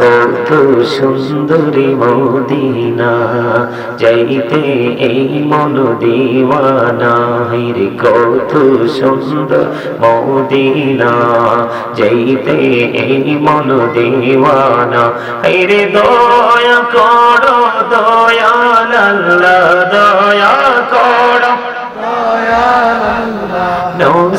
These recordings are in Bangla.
কত সুন্দরী মদিনা, যাইতে এই মন দিওয়ানা রে কত সুন্দর মদিনা, যাইতে এই মন দিওয়ানা রে দয়া করো, দয়াল আল্লাহ, দয়া করো।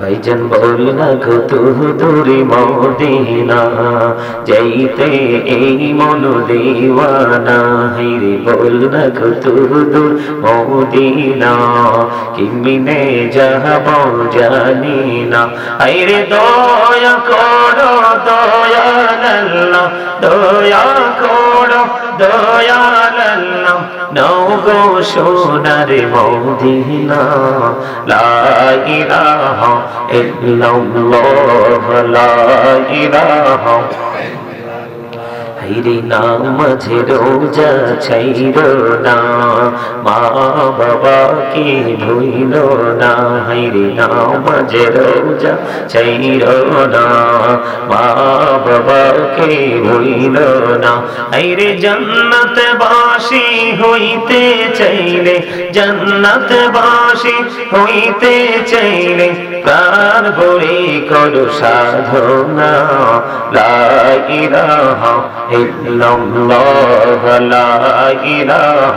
ভাইজান বল না দূরে মদিনা, যাইতে এই মন দেওয়ানা হাইরে বল না দূর মদিনা, কিমিনে যাহব জানি না হাইরে দয়া করো দয়াল দয়া করো দয়াল নৌ গো সোনার মদিনা লা ইলাহা ইল্লাল্লাহ লা ইলাহা হাইরে নামাজে রোজা ছাইর না। মা বাবাকে ভুইল না। হাইরে নামাজে রোজা ছাইর না। মা বাবাকে ভুইল না। হাইরে জান্নাত বাসি হইতে চাইলে জান্নাত বাসি হইতে চাইলে প্রাণ ভরে করো সাধনা। লা إلا الله لا إله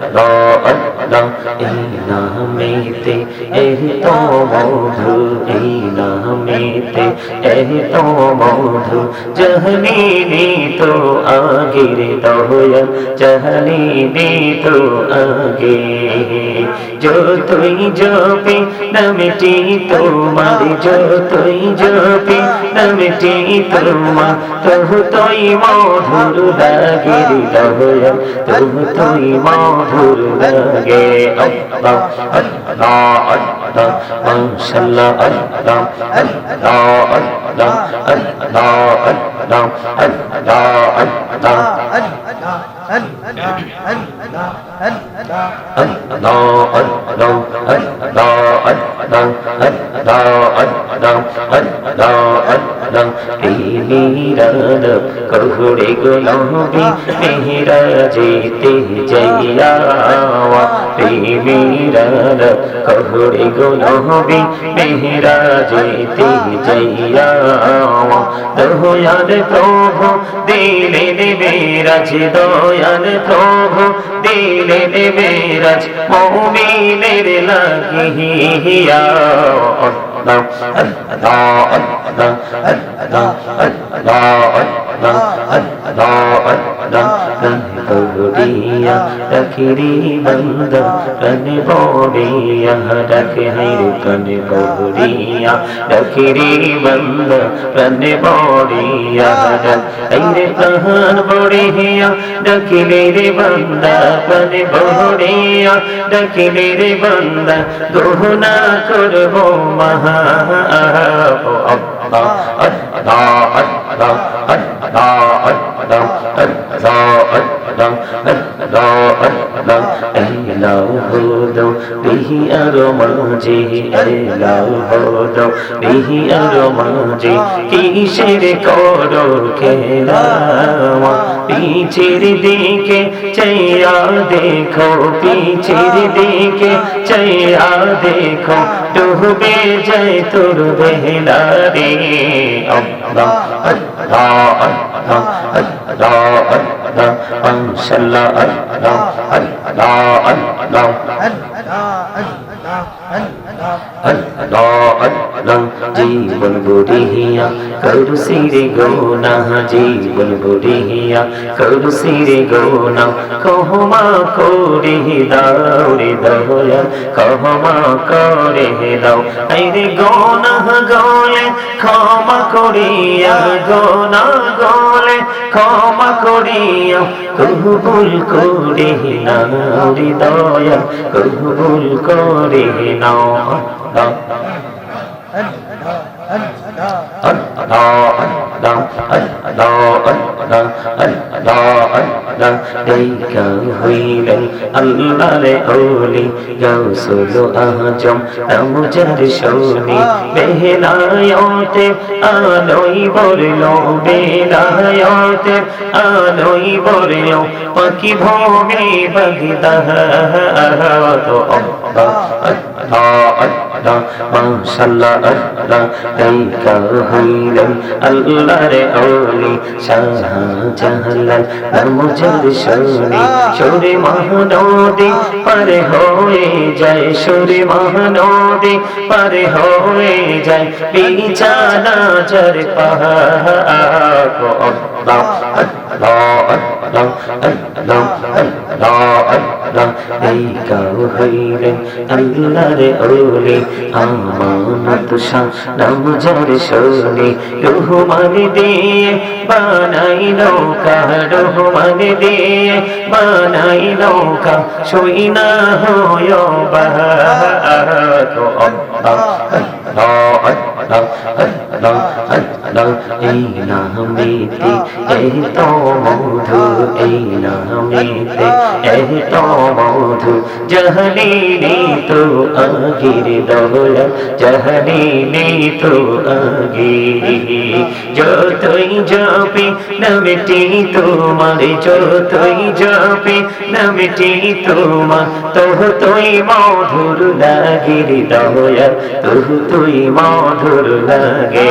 আল্লাহ এই নামেতে এই তো মধু এই নামেতে এই তো মধু। জহনি তো আগির দয়া জহনি তো আগে। যতই মধুর দাগির দয়া তহ তই লাগে আল্লাহ আল্লাহ আল্লাহ মাশাআল্লাহ আল্লাহ আল্লাহ আল্লাহ আল্লাহ আল্লাহ আল্লাহ আল্লাহ মিরাদ করুড়ে গোলামি মেহরা যেতে যাইয়া মিরাদ করুড়ে গোলামি মেহরা যেতে যাইয়া দয়াল প্রভু দিলে মেরাজ দয়াল প্রভু দিলে দেবে রাজ মৌমিনের লাগিয়া Allah, Allah, Allah, Allah, Allah, Allah, Allah, بودیا رکھری بند کن بودیا رکھ ہر کن بودیا رکھری بند کن بودیا رکھ ہر کہن بودیا ڈکلے رے بند کن بودیا ڈکلے رے بند گونا کرو مہا da da da da বিহি আর মাঝে এলাও হলো বিহি আর মাঝে কিসের করো খেলা পিছের দিকে চাইয়া দেখো পিছের দিকে চাইয়া দেখো ডুবে যায় তোর বেলা রে আল্লাহ আল্লাহ আল্লাহ আল্লাহ আল্লাহ আল্লাহ জীবন বুড়িয়া করু সিরে গৌনা জীবন বুড়িয়া করু সিরে গৌনা কহমা করে দাও রে দয়া কহমা করে দাও আইরে গৌনা গলে ক্ষমা করিয়া গৌনা গলে ক্ষমা করিয়া কবুল করে নাও রে দয়া কবুল করে নাও আল্লাহরে ওলি গৌসুল আজম রমজার শোনি বেহলায়তে আলোই বলল বেলায়তে আলোই বলল পাখি ভূমি বগদা তো আল্লাহ মাশাআল্লাহ আল্লাহ দেখা হইলেন আল্লাহর ওলি শাহজালাল নামজার শনি সুরে মহানদী পারে হয়ে যায় সুরে মহানদী পারে হয়ে যায় বিছানা চর পাহাড় আল্লাহর ওলি আমানত নাম যার শোনে রহমান দিয়ে বানাই নৌকা রহমান দিয়ে বানাই নৌকা সই না হয় বাহাত আল্লাহ এই তো মধু এই নামেতে এই তো মধু জহনীনি তো আগির দৌলা আগে যতই যাবে নামটি তোমার তোমার তোহ তুই মধুর লাগির দৌলা তোহ তুই মধুর লাগে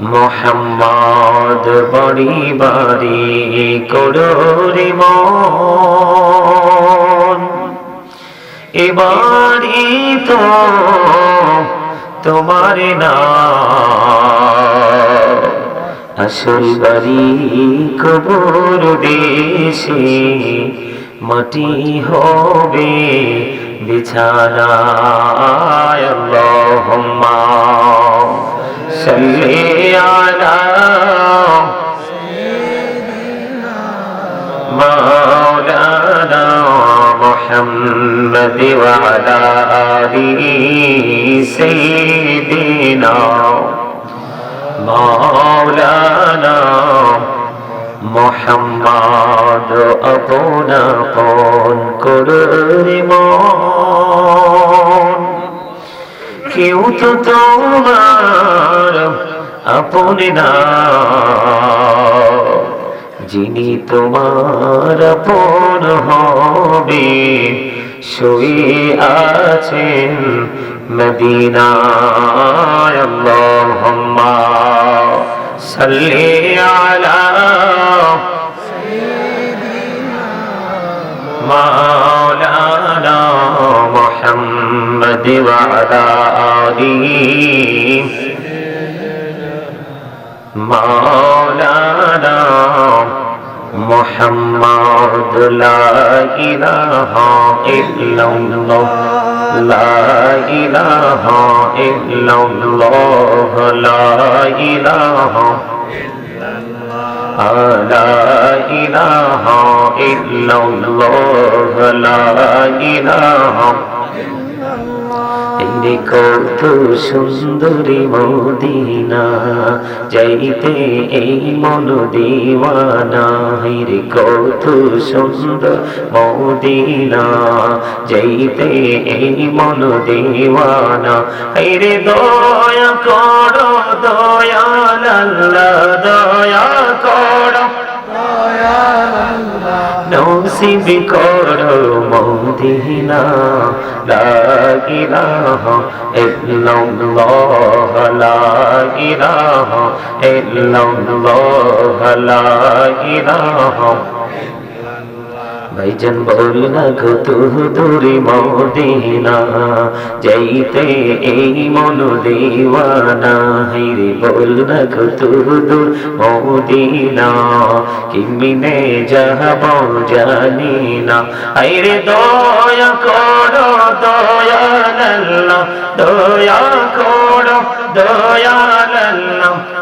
মোহাম্মদ বড়ি বাড়ি করোরে মন। এবারে তো তোমার না আসল বাড়ি কবর দেশে, মাটি হবে বিছানা আল্লাহুম্মা صلی علی مولانا محمد وعلى آله سيدنا مولانا محمد أبونا قول كريم কেউ তো তোমার আপনি না। যিনি তোমার আপন হবে শুয়ে আছেন মদিনা আল্লাহুম্মা সাল্লি আলা মা محمد وعلى آله مولانا محمد لا إله إلا الله لا إله إلا الله لا إله لا إله إلا الله لا إله রে কত সুন্দরী মদিনা, যাইতে এই মন দিওয়ানা রে কত সুন্দর মদিনা, যাইতে এই মন দিওয়ানা। রে দয়া করো, দয়াল আল্লাহ, দয়া করো। নৌসিব করো মৌদিনা লাগিলা ইল্লাল্লাহ লাগিলা ইল্লাল্লাহ লাগিলা ভাইজান বল না কত দূরে মদিনা, যাইতে এই মন দেওয়ানা। হাইরে বল না কত দূর মদিনা, কিমিনে যাব জানি না। হাইরে দয়া করো, দয়াল দয়া করো, দয়াল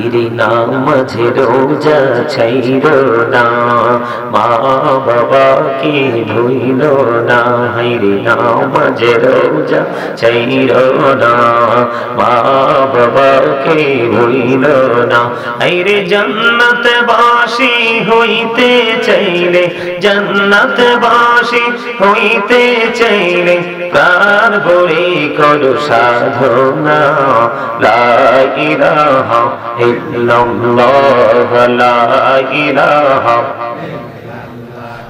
হাইরে নামাজে রোজা ছাইর না। মা বাবাকে ভুইল না হাইরে নামাজে রোজা ছাইর না। মা বাবাকে ভুইল না হাইরে জান্নাত বাসি হইতে চাইলে জন্নত বাসি হইতে চাইলে প্রাণ ভরে করো সাধনা। লা ইলাহা ইল্লাল্লাহ। লা ইলাহা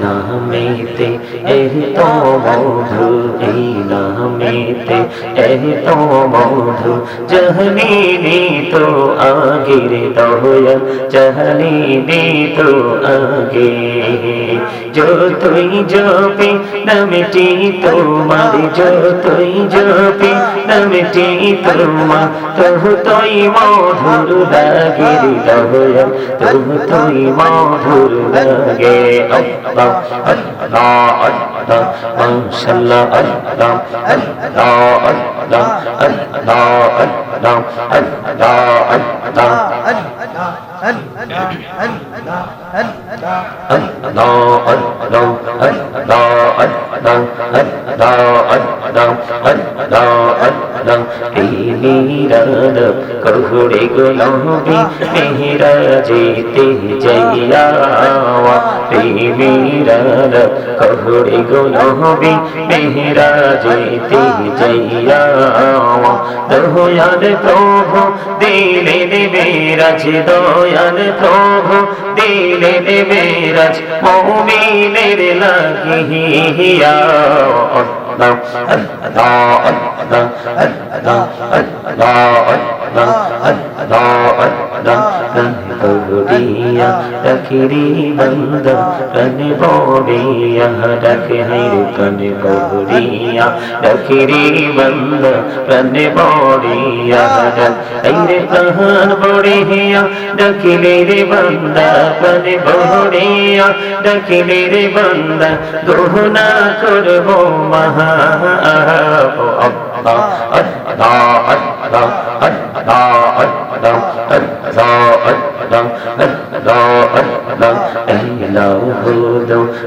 নামেতে এহ তো মধু এই নামেতে এহ তো মধু জহনি নি তো আগির তো আগে যতই জপে নামটি তোমার যতই জপে নামটি তোমার তহু তই মধুর লাগে দয়া তহু তই মধুর লাগে আল্লাহ আল্লাহ আল্লাহ মাশাআল্লাহ আল্লাহ আল্লাহ আল্লাহ আল্লাহ আল্লাহ আল্লাহ আল্লাহ কহুড়ে গুলবি मेरा जीते जैया मेरा कहुड़े गुलाबी मेरा जीते जैया दयाल प्रभु दिले ने मेरा दयाल प्रभु दिले ने मेरा मोमी আইনের লাগিয়া অদ্দা অদ্দা অদ্দা অদ্দা অদ্দা ربيا تكريما دفن بوريا تكهير كن كوريا تكريما دفن بوريا تكهير كن بوريا دكلير بندا فن بوريا دكلير بندا دوهنا كربو مها أبا أدا أدا أدا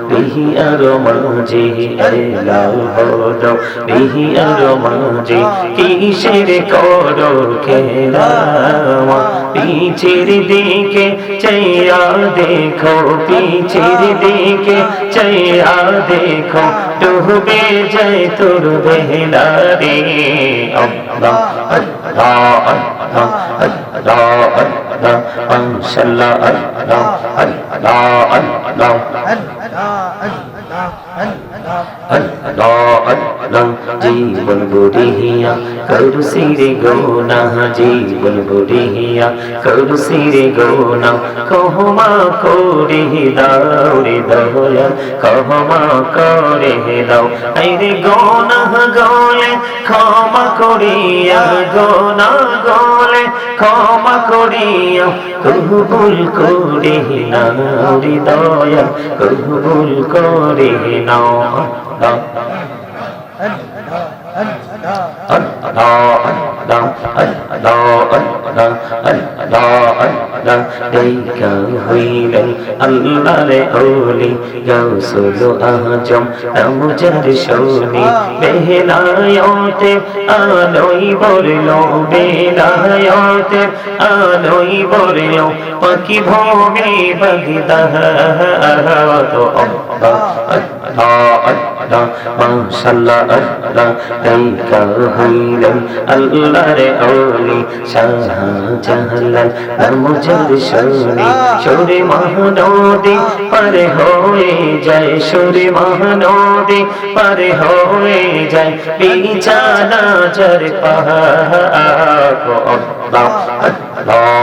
বিহি আর মাঝে এলাও হদ বিহি আর মাঝে কিসের করো খেলা পিছের দিকে চাইয়া দেখো পিছের দিকে চাইয়া দেখো ডুবে যায় তোর বেলা রে আল্লাহ আল্লাহ আল্লাহ আল্লাহ আল্লাহ মাশাআল্লাহ আল্লাহ আল্লাহ আল্লাহ আল্লাহ আল্লাহ জীবন বুড়িয়া করু সিরে গোনা জীবন বুড়িয়া করু সিরে গোনা কহমা করে দাও রে দয়া কহমা করে দাও আইরে গোনা গলে ক্ষমা করিয়া গোনা গলে ক্ষমা করিয়া কবুল করে নাও রে দয়া কবুল করে নাও আল্লাহরে ওলি গৌসুল আজম নামজার শোনি বেহনায়তে আলোই বলল বেলায়তে আলোই বলল পাখি ভোগে বগদা তো আল্লাহ আল্লাহ মাশাআল্লাহ আল্লাহ তাইকা হইলেন আল্লাহর ওলি শাহজালাল নামজার শোনি সুরে মহানদী পারে হয়ে যায় সুরে মহানদী আল্লাহ আল্লাহ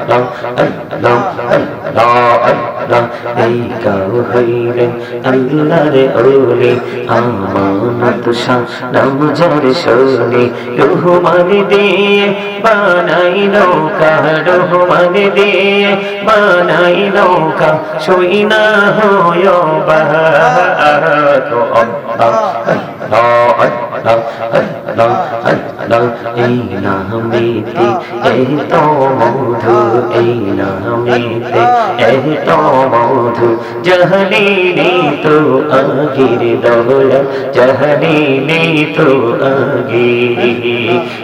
আল্লাহ আল্লাহ আল্লাহ আল্লাহ তাইকা হইলেন আল্লাহর ওলি আমানত শাহ নামজার শোনে রহমান দিয়ে বানাই নৌকা রহমান দিয়ে বানাই নৌকা সই না হয় বাহাত আল্লাহ আল্লাহ আল্লাহ এই এই তো মধু এই নামেতে এই তো মধু জহলিনি তো আগির দৌলা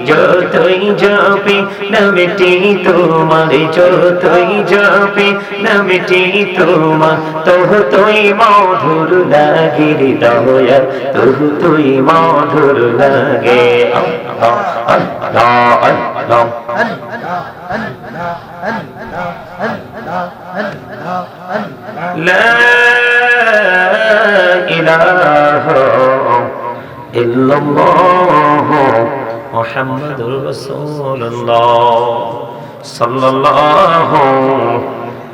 যতই যাবে নামটি তোমার যতই যাবে নামটি তোমার তোহ তুই মধুর লাগির দৌলা তোহ তুই মধুর লাগে আল্লাহ আল্লাহ আল্লাহ لا إله إلا الله محمد رسول الله صلى الله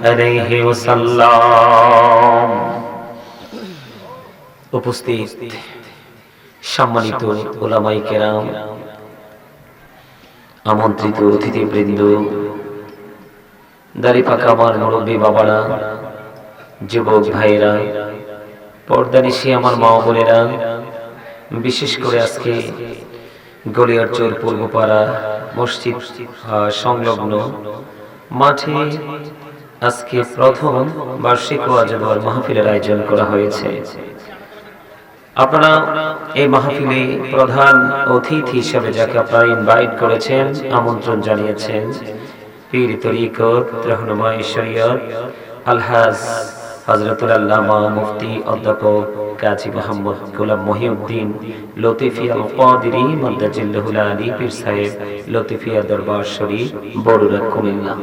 عليه وسلم উপস্থিত সম্মানিত ওলামাই কেরাম, আমন্ত্রিত অতিথিবৃন্দ দাড়ি পাকা আমার মুরব্বী বাবারা, যুবক ভাইরা পর্দানিশি আমার মা বোনেরা, বিশেষ করে আজকে গলিয়ারচর পূর্বপাড়া মসজিদ সংলগ্ন মাঠে আজকে প্রথম বার্ষিক ওয়াজেদার মাহফিলের আয়োজন করা হয়েছে। আপনারা এই মাহফিলে প্রধান অতিথি হিসেবে যাকে আপনারা ইনভাইট করেছেন, আমন্ত্রণ জানিয়েছেন, পীর তরিকত রহনুমাই শরীয়ত, আলহাজ হজরতুল আল্লামা মুফতি অধ্যাপক কাজী মোহাম্মদ গোলাম মহিউদ্দিন, লতিফিয়া কাদিরি মন্দাজিল্লাহুল আলী পীর সাহেব, লতিফিয়া দরবার শরীফ বড়ুরা কুমিল্লা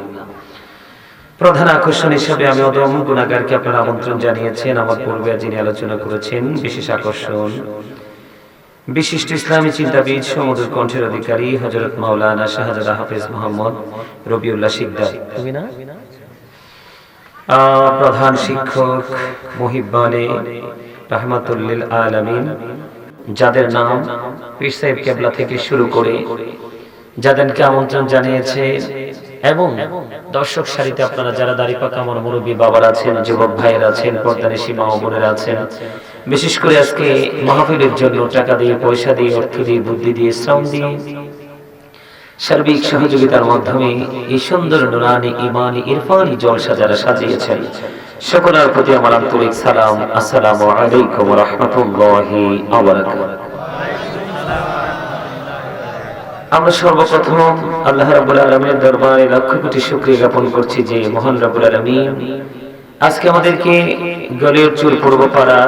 প্রধান আকর্ষণ হিসেবে আমি অদম গুণাগারকে আপনারা আমন্ত্রণ জানিয়েছেন আমার পূর্বে যিনি আলোচনা করেছেন বিশেষ আকর্ষণ। বিশিষ্ট ইসলামী চিন্তাবিদ সমুদ্র কণ্ঠের অধিকারী হজরত মাওলানা শাহজাদা হাফিজ মোহাম্মদ রবিউল্লাহ শিকদার। প্রধান শিক্ষক মুহিব্বানে রহমাতুল্লিল আলামিন যাদের নাম পীর সাহেব কেবলা থেকে শুরু করে যাদেরকে আমন্ত্রণ জানিয়েছে এবং দর্শক সারিতে আপনারা যারা দাড়ি পাকা আমার মুরব্বী বাবার আছেন, যুবক ভাইয়ের আছেন পর্দানিশী মা বোনের আছেন, বিশেষ করে আজকে মাহফিলের জন্য টাকা দিয়ে, পয়সা দিয়ে, অর্থ দিয়ে, বুদ্ধি দিয়ে, শ্রম দিয়ে সার্বিক সহযোগিতার মাধ্যমে এই সুন্দর নুরানি ইমানি ইরফানি জলসা যারা সাজিয়েছেন, সকলের প্রতি আমার আন্তরিক সালাম। আসসালামু আলাইকুম আমরা সর্বপ্রথম আল্লাহ রাবুল আলমের দরবারে লক্ষ কোটি শুক্রিয়া জ্ঞাপন করছি যে মহান রাবুল আলমিন আজকে আমাদেরকে গলের চুল পূর্বপাড়া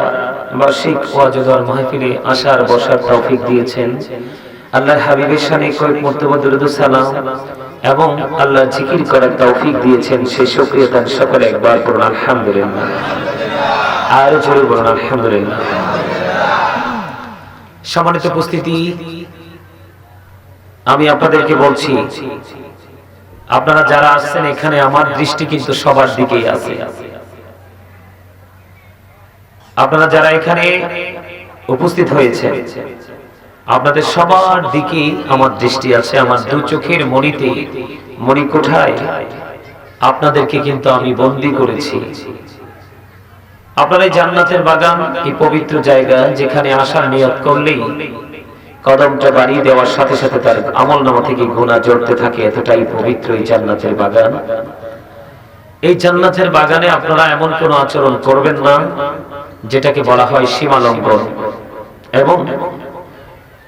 বার্ষিক ওয়াজদার মাহফিলে আসার বসার তৌফিক দিয়েছেন। আল্লাহর হাবিবের সানে কয়েক মর্তবা দুরুদ সালাম এবং আল্লাহ জিকির করার তৌফিক দিয়েছেন। সেই শুকরিয়া তার সকলে একবার করুন আলহামদুলিল্লাহ। আর জোরে বলুন, আলহামদুলিল্লাহ। সম্মানিত উপস্থিতি আমি আপনাদেরকে বলছি, আপনারা যারা আসছেন এখানে, আমার দৃষ্টি কিন্তু সবার দিকেই আছে। আপনারা যারা এখানে উপস্থিত হয়েছে, আপনাদের সবার দিকে আমার দৃষ্টি আছে, আমার দু চোখের মণিতে, মণিকোঠায় আপনাদেরকে কিন্তু আমি বন্দি করেছি। আপনারা জান্নাতের বাগান, এই পবিত্র জায়গা যেখানে আসার নিয়ত করলেই কদমটা বাড়িয়ে দেওয়ার সাথে সাথে তার আমল নামা থেকে গুণা জড়তে থাকে, এতটাই পবিত্র এই জান্নাতের বাগান। এই জান্নাতের বাগানে আপনারা এমন কোন আচরণ করবেন না, যেটাকে বলা হয় সীমালঙ্ঘন। এবং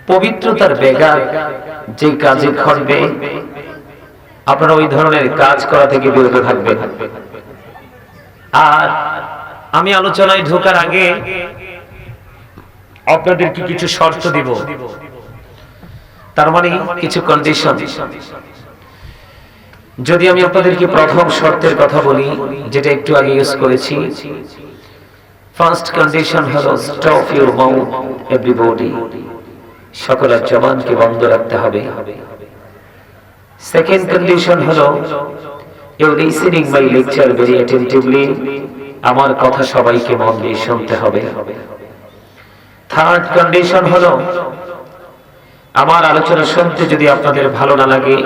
পবিত্রতার বেগার যে কাজে ঘটবে আপনারা ওই ধরনের কাজ করা থেকে বিরত থাকবেন। আর আমি আলোচনায় ঢোকার আগে আপনাদেরকে কিছু শর্ত দিব। তার মানে কিছু কন্ডিশন যদি আমি আপনাদেরকে প্রথম শর্তের কথা বলি, যেটা একটু আগে ইউজ করেছি ফার্স্ট কন্ডিশন হলো স্টপ ইউর মাউথ এভরিবডি সকলের জবানকে বন্ধ রাখতে হবে। সেকেন্ড কন্ডিশন হলো you listening my lecture very attentively আমার কথা সবাইকে মন দিয়ে শুনতে হবে। থার্ড কন্ডিশন হলো আমার আলোচনা শুনতে যদি আপনাদের ভালো না লাগে,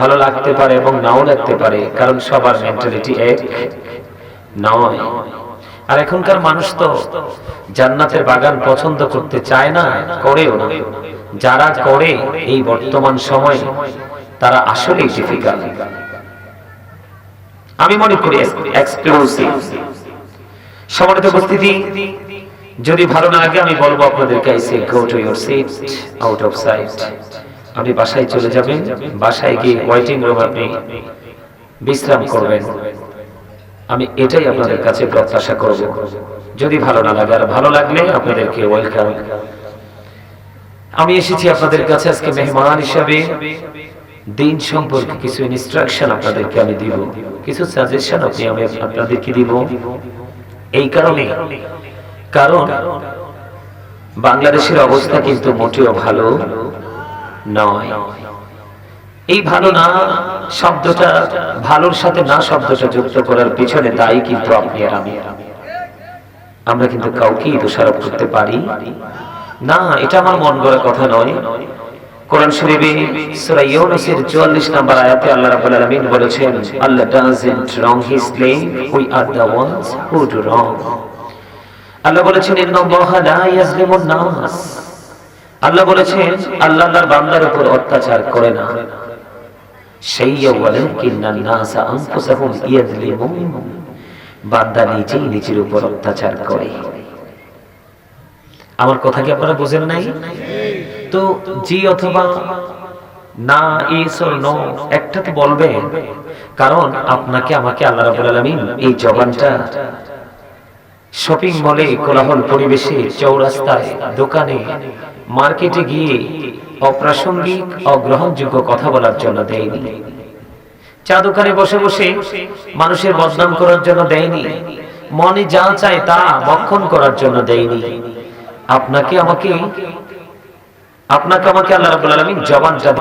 ভালো লাগতে পারে এবং নাও লাগতে পারে, কারণ সবার মেন্টালিটি এক, নয়। আর এখনকার মানুষ তো জান্নাতের বাগান পছন্দ করতে চায় না, করেও না। যারা করে এই বর্তমান সময়ে, তারা আসলেই ডিফিকাল্ট আমি মনে করি এক্সক্লুসিভ সমানিত উপস্থিতি যদি ভালো না লাগে, আমি বলব আপনাদেরকে I say go to your seat out of sight আপনি বাসায় চলে যাবেন, বাসায় গিয়ে ওয়েটিং রুম আপনি বিশ্রাম করবেন। আমি এটাই আপনাদের কাছে প্রত্যাশা করব। যদি ভালো না লাগে, আর ভালো লাগলে আপনাদেরকে ওয়েলকাম আমি এসেছি আপনাদের কাছে আজকে মেহমান হিসাবে। দিন সম্পর্কে কিছু ইনস্ট্রাকশন আপনাদেরকে আমি দিব। কিছু সাজেশন আপনি আমি আপনাদেরকে দিব। এই কারণে কারণ বাংলাদেশের অবস্থা কিন্তু মোটেও ভালো নয়। এই ভালো না শব্দটা, ভালোর সাথে না শব্দটা যুক্ত করার পিছনে তাই কিন্তু আপনি আর আমি। আমরা কিন্তু কাউকেই দোষারোপ করতে পারি। না, এটা আমার মন গড়া কথা নয়। কোরআন শরীফে সূরা ইউনূসের 44 নম্বর আয়াতে আল্লাহ রাব্বুল আলামিন বলেছেন, Allah doesn't wrong his slave we are the ones who do wrong আল্লাহ বলেছেন আল্লাহ বলেছেন, আল্লাহ আল্লাহর বান্দার উপর অত্যাচার করে না। সেই বান্দা নিজেই নিজের উপর অত্যাচার করে। আমার কথা কি আপনারা বুঝেন নাই? তো জি অথবা না নো একটা তো বলবেন, কারণ আপনাকে আমাকে আল্লাহ রাব্বুল আলামিন এই জবানটা শপিং মলে কোলাহল পরিবেশে চৌরাস্তায়, দোকানে, মার্কেটে গিয়ে অপ্রাসঙ্গিক, অগ্রহণযোগ্য কথা বলার জন্য দেয়নি। চা দোকানে বসে বসে মানুষের বদনাম করার জন্য দেয়নি। মনে যা চায় তা বক্ষণ করার জন্য দেয়নি। আপনাকে আমাকে আপনাকে আমাকে আল্লাহ রাব্বুল আলামিন জবান